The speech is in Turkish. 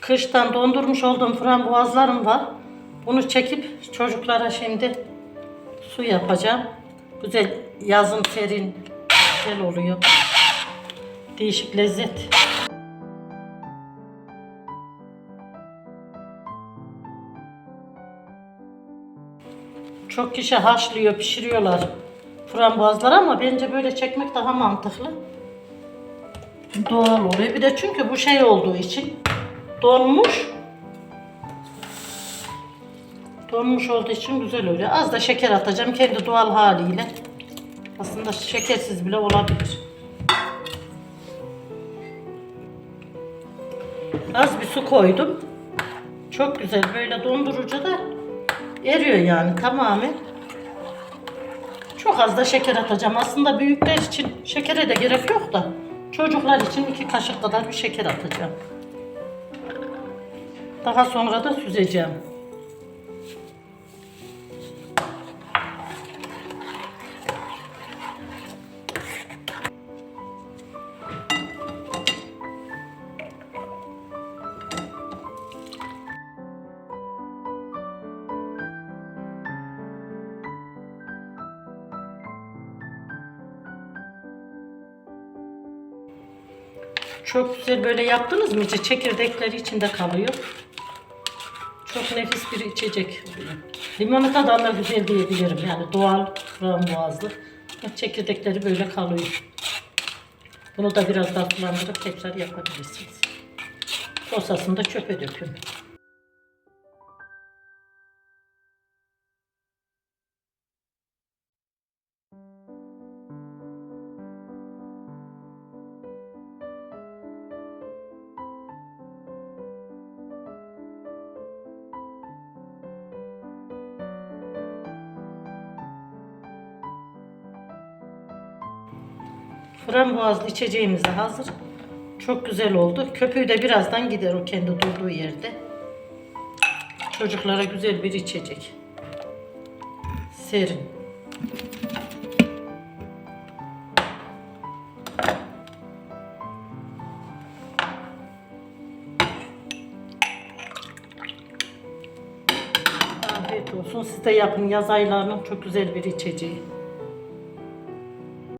Kıştan dondurmuş olduğum frambuazlarım var. Bunu çekip çocuklara şimdi su yapacağım. Güzel yazın serin güzel oluyor. Değişik lezzet. Çok kişi haşlıyor, pişiriyorlar frambuazları ama bence böyle çekmek daha mantıklı. Doğal oluyor. Bir de çünkü bu şey olduğu için donmuş. Donmuş olduğu için güzel oluyor. Az da şeker atacağım kendi doğal haliyle. Aslında şekersiz bile olabilir. Az bir su koydum. Çok güzel böyle dondurucu da eriyor yani tamamen. Çok az da şeker atacağım. Aslında büyükler için şekere de gerek yok da çocuklar için iki kaşık kadar bir şeker atacağım. Daha sonra da süzeceğim. Çok güzel böyle yaptınız mı? İçi çekirdekleri içinde kalıyor. Çok nefis bir içecek. Limonata da güzel diyebilirim. Yani doğal frambuazlı. Bak Çekirdekleri böyle kalıyor. Bunu da biraz daha kullandırıp tekrar yapabilirsiniz. Posasını da çöpe dökün. Frambuazlı içeceğimiz de hazır. Çok güzel oldu. Köpüğü de birazdan gider o kendi durduğu yerde. Çocuklara güzel bir içecek. Serin. Afiyet olsun. Siz de yapın yaz aylarının çok güzel bir içeceği.